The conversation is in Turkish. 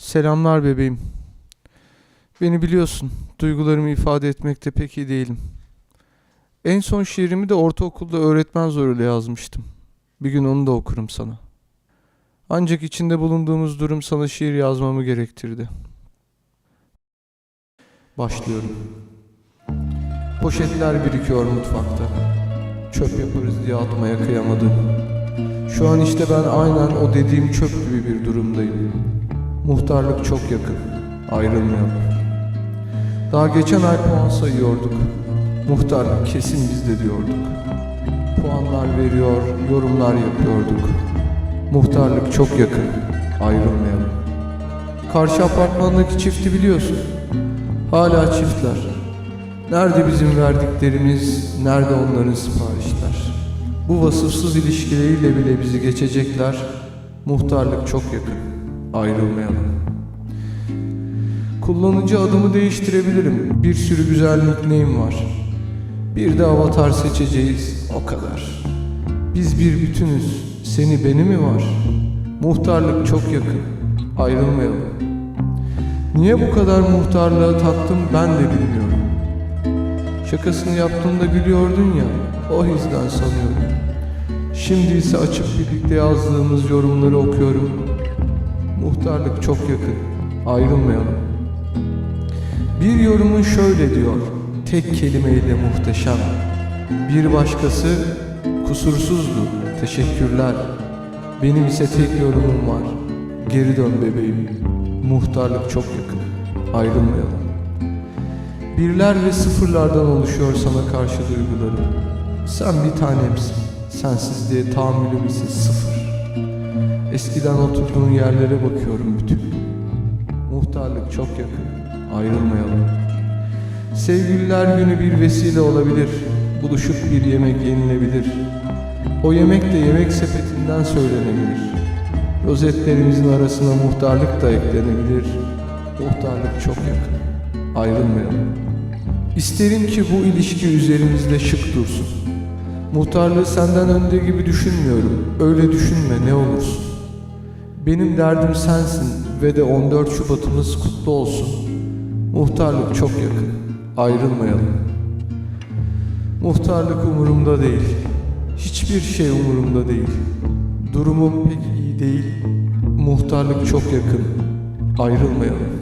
Selamlar bebeğim. Beni biliyorsun, duygularımı ifade etmekte pek iyi değilim. En son şiirimi de ortaokulda öğretmen zoruyla yazmıştım. Bir gün onu da okurum sana. Ancak içinde bulunduğumuz durum sana şiir yazmamı gerektirdi. Başlıyorum. Poşetler birikiyor mutfakta. Çöp yaparız diye atmaya kıyamadım. Şu an işte ben aynen o dediğim çöp gibi bir durumdayım. Muhtarlık çok yakın. Ayrılmayalım. Daha geçen ay puan sayıyorduk. Muhtarlık kesin bizde diyorduk. Puanlar veriyor, yorumlar yapıyorduk. Muhtarlık çok yakın. Ayrılmayalım. Karşı apartmandaki çifti biliyorsun. Hala çiftler. Nerede bizim verdiklerimiz, nerede onların siparişler? Bu vasıfsız ilişkileriyle bile bizi geçecekler. Muhtarlık çok yakın. Ayrılmayalım. Kullanıcı adımı değiştirebilirim. Bir sürü güzel nickname var. Bir de avatar seçeceğiz. O kadar. Biz bir bütünüz. Seni beni mi var? Muhtarlık çok yakın. Ayrılmayalım. Niye bu kadar muhtarlığa taktım ben de bilmiyorum. Şakasını yaptığında gülüyordun ya, o yüzden sanıyorum. Şimdi ise açıp birlikte yazdığımız yorumları okuyorum. Muhtarlık çok yakın, ayrılmayalım. Bir yorumun şöyle diyor, tek kelimeyle muhteşem. Bir başkası, kusursuzdu, teşekkürler. Benim ise tek yorumum var, geri dön bebeğim. Muhtarlık çok yakın, ayrılmayalım. Birler ve sıfırlardan oluşuyor sana karşı duygularım. Sen bir tanemsin. Sensizliğe tahammülüm ise sıfır. Eskiden oturduğun yerlere bakıyorum bütün. Muhtarlık çok yakın. Ayrılmayalım. Sevgililer günü bir vesile olabilir. Buluşup bir yemek yenilebilir. O yemek de yemek sepetinden söylenebilir. Rozetlerimizin arasına muhtarlık da eklenebilir. Muhtarlık çok yakın. Ayrılmayalım. İsterim ki bu ilişki üzerimizde şık dursun. Muhtarlığı senden önde gibi düşünmüyorum. Öyle düşünme ne olursun. Benim derdim sensin ve de 14 Şubat'ımız kutlu olsun. Muhtarlık çok yakın. Ayrılmayalım. Muhtarlık umurumda değil. Hiçbir şey umurumda değil. Durumum pek iyi değil. Muhtarlık çok yakın. Ayrılmayalım.